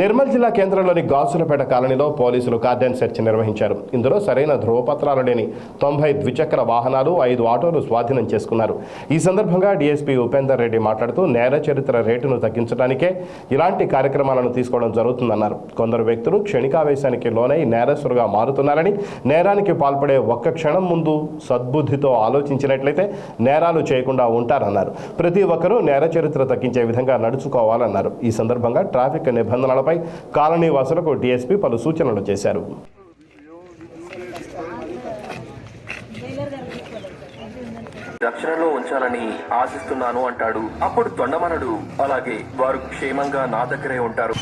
నిర్మల్ జిల్లా కేంద్రంలోని గాసులపేట కాలనీలో పోలీసులు కార్డన్ సెర్చ్ నిర్వహించారు. ఇందులో సరైన ధ్రువపత్రాలు లేని తొంభై ద్విచక్ర వాహనాలు ఐదు ఆటోలు స్వాధీనం చేసుకున్నారు. ఈ సందర్భంగా డీఎస్పీ ఉపేందర్ రెడ్డి మాట్లాడుతూ నేర చరిత్ర రేటును తగ్గించడానికే ఇలాంటి కార్యక్రమాలను తీసుకోవడం జరుగుతుందన్నారు. కొందరు వ్యక్తులు క్షణికావేశానికి లోనై నేరస్తులుగా మారుతున్నారని నేరానికి పాల్పడే ఒక్క క్షణం ముందు సద్బుద్ధితో ఆలోచించినట్లయితే నేరాలు చేయకుండా ఉంటారన్నారు. ప్రతి ఒక్కరూ నేర చరిత్ర తగ్గించే విధంగా నడుచుకోవాలన్నారు. ఈ సందర్భంగా ట్రాఫిక్ నిబంధనలపై కాలనీ వాసులకు డీఎస్పీ పలు సూచనలు చేశారు. రక్షణలో ఉంచాలని ఆశిస్తున్నాను అంటాడు. అప్పుడు తొండమనడు. అలాగే వారు క్షేమంగా నా దగ్గరే ఉంటారు.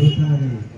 ఈ ప్రోగ్రాम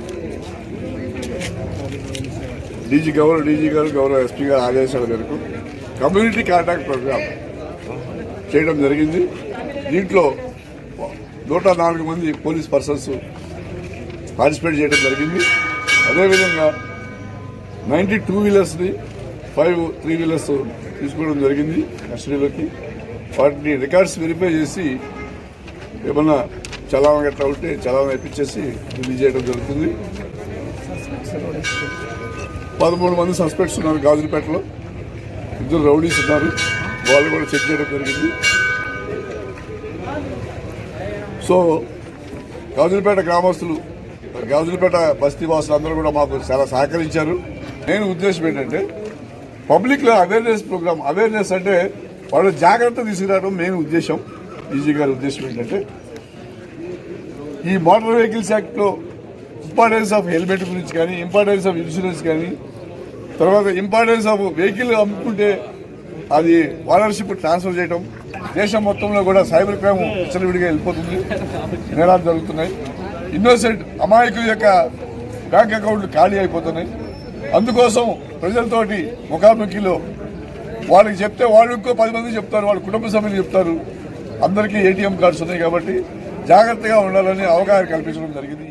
డీజీ గవర్నర్ డీజీ గారు గౌరవ ఎస్పీ గారు ఆదేశాల మేరకు కమ్యూనిటీ కాంటాక్ట్ ప్రోగ్రామ్ చేయడం జరిగింది. దీంట్లో నూట నాలుగు మంది పోలీస్ పర్సన్స్ పార్టిసిపేట్ చేయడం జరిగింది. అదేవిధంగా నైంటీ టూ వీలర్స్ని ఫైవ్ త్రీ వీలర్స్ తీసుకోవడం జరిగింది కస్టడీలోకి వాటిని రికార్డ్స్ వెరిఫై చేసి ఏమన్నా చలానా గట్రా ఉంటే చలానా ఇప్పించేసి రిలీజ్ చేయడం జరుగుతుంది. పదమూడు మంది సస్పెక్ట్స్ ఉన్నారు గాజులపేటలో. ఇద్దరు రౌడీస్ ఉన్నారు. వాళ్ళు కూడా చెక్ చేయడం జరిగింది. సో గాజులపేట గ్రామస్తులు గాజులపేట బస్తీ వాసులు అందరూ కూడా మాకు చాలా సహకరించారు. నేను ఉద్దేశం ఏంటంటే పబ్లిక్లో అవేర్నెస్ ప్రోగ్రామ్ అవేర్నెస్ అంటే వాళ్ళు జాగ్రత్త తీసుకురావడం మెయిన్ ఉద్దేశం. ఈజీ గారి ఉద్దేశం ఏంటంటే ఈ మోటార్ వెహికల్స్ యాక్ట్లో ఇంపార్టెన్స్ ఆఫ్ హెల్మెట్ గురించి కానీ ఇంపార్టెన్స్ ఆఫ్ ఇన్సూరెన్స్ కానీ తర్వాత ఇంపార్టెన్స్ ఆఫ్ వెహికల్ అమ్ముకుంటే అది ఓనర్షిప్ ట్రాన్స్ఫర్ చేయడం దేశం మొత్తంలో కూడా సైబర్ క్రైమ్ విచ్చలవిడిగా వెళ్ళిపోతుంది. నేరాలు జరుగుతున్నాయి. ఇన్నోసెంట్ అమాయకుల యొక్క బ్యాంక్ అకౌంట్లు ఖాళీ అయిపోతున్నాయి. అందుకోసం ప్రజలతోటి ముఖాముఖిలో వాళ్ళకి చెప్తే వాళ్ళు ఇంకో పది మంది చెప్తారు వాళ్ళ కుటుంబ సభ్యులు చెప్తారు. అందరికీ ఏటీఎం కార్డ్స్ ఉన్నాయి కాబట్టి జాగ్రత్తగా ఉండాలని అవగాహన కల్పించడం జరిగింది.